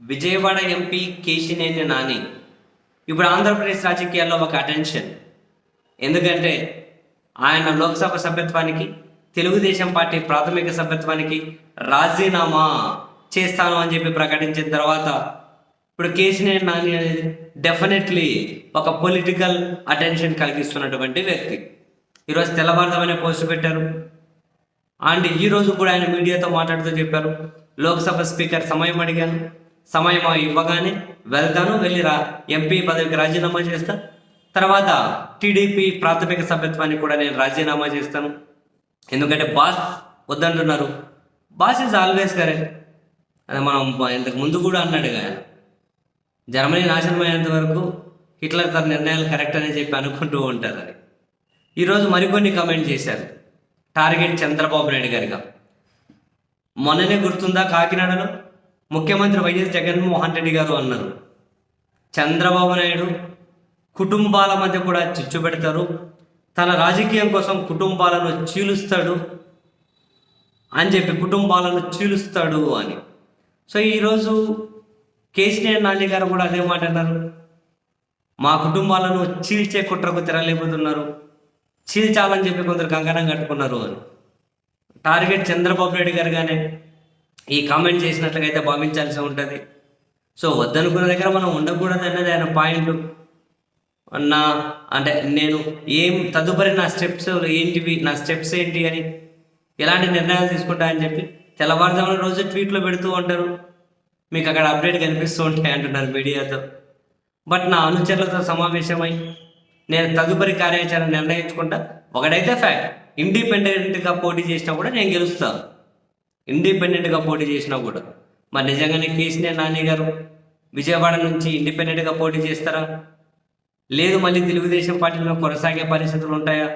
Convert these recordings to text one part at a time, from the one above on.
Vijayawada MP Kesineni Nani. ఇప్పుడు ఆంధ్రప్రదేశ్ రాజకీయాల్లో ఒక అటెన్షన్. ఎందుకంటే ఆయన లోక్సభ సభ్యత్వానికి తెలుగుదేశం పార్టీ ప్రాథమిక సభ్యత్వానికి రాజీనామా చేస్తాను అని చెప్పి ప్రకటించిన తర్వాత ఇప్పుడు కేశినేని నాని అనేది డెఫినెట్లీ ఒక పొలిటికల్ అటెన్షన్ కలిగిస్తున్నటువంటి వ్యక్తి. ఈరోజు తెల్లవారుదమనే పోస్ట్ పెట్టారు. అండ్ ఈరోజు కూడా ఆయన మీడియాతో మాట్లాడుతూ చెప్పారు. లోక్సభ స్పీకర్ సమయం అడిగాను. సమయం ఇవ్వగానే వెళ్తాను వెళ్ళి రా. ఎంపీ పదవికి రాజీనామా చేస్తా. తర్వాత టీడీపీ ప్రాథమిక సభ్యత్వానికి కూడా నేను రాజీనామా చేస్తాను. ఎందుకంటే బాస్ వద్దంటున్నారు. బాస్ ఇస్ ఆల్వేస్ కరెక్ట్ అది మనం ఇంతకు ముందు కూడా అన్నాడు ఆయన జర్మనీ నాశనం అయ్యేంత వరకు హిట్లర్ తన నిర్ణయాలు కరెక్ట్ అని చెప్పి అనుకుంటూ ఉంటారు అని ఈరోజు మరికొన్ని కమెంట్ చేశారు. టార్గెట్ చంద్రబాబు నాయుడు గారిగా. మొన్ననే గుర్తుందా కాకినాడలో? ముఖ్యమంత్రి వైఎస్ జగన్మోహన్ రెడ్డి గారు అన్నారు. చంద్రబాబు నాయుడు కుటుంబాల మధ్య కూడా చిచ్చు పెడతారు. తన రాజకీయం కోసం కుటుంబాలను చీలుస్తాడు అని చెప్పి కుటుంబాలను చీలుస్తాడు అని. సో ఈరోజు కేసీఆర్ నాని గారు కూడా అదే మాట అన్నారు. మా కుటుంబాలను చీల్చే కుట్రకు తిరగలేకపోతున్నారు. చీల్చాలని చెప్పి కొందరు కంకణం కట్టుకున్నారు అని. టార్గెట్ చంద్రబాబు నాయుడు గారు కానీ ఈ కామెంట్ చేసినట్లుగా అయితే భావించాల్సి ఉంటుంది. సో వద్దనుకున్న దగ్గర మనం ఉండకూడదు అన్నది ఆయన పాయింట్. నా అంటే నేను ఏం తదుపరి నా స్టెప్స్ ఏంటివి నా స్టెప్స్ ఏంటి అని ఎలాంటి నిర్ణయాలు తీసుకుంటా అని చెప్పి తెల్లవారుజామున రోజు ట్వీట్లో పెడుతూ ఉంటారు. మీకు అక్కడ అప్డేట్ కనిపిస్తూ ఉంటాయి అంటున్నారు మీడియాతో. బట్ నా అనుచరులతో సమావేశమై నేను తదుపరి కార్యాచరణ నిర్ణయించుకుంటా. ఒకటైతే ఫ్యాక్ట్ ఇండిపెండెంట్గా పోటీ చేసినా కూడా నేను గెలుస్తాను ఇండిపెండెంట్గా పోటీ చేసినా కూడా. మరి నిజంగానే కేసీఆర్ నాని గారు విజయవాడ నుంచి ఇండిపెండెంట్గా పోటీ చేస్తారా? లేదు మళ్ళీ తెలుగుదేశం పార్టీలో కొనసాగే పరిస్థితులు ఉంటాయా?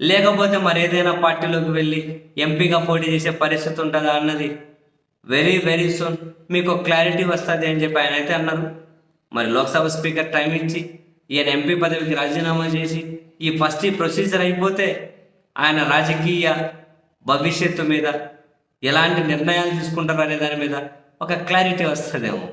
లేకపోతే మరి ఏదైనా పార్టీలోకి వెళ్ళి ఎంపీగా పోటీ చేసే పరిస్థితి ఉంటుందా అన్నది వెరీ వెరీ సూన్ మీకు క్లారిటీ వస్తుంది అని చెప్పి ఆయన అయితే అన్నారు. మరి లోక్సభ స్పీకర్ టైం ఇచ్చి ఈయన ఎంపీ పదవికి రాజీనామా చేసి ఈ ఫస్ట్ ఈ ప్రొసీజర్ అయిపోతే ఆయన రాజకీయ భవిష్యత్తు మీద ఎలాంటి నిర్ణయాలు తీసుకుంటారు అనే దాని మీద ఒక క్లారిటీ వస్తుందేమో.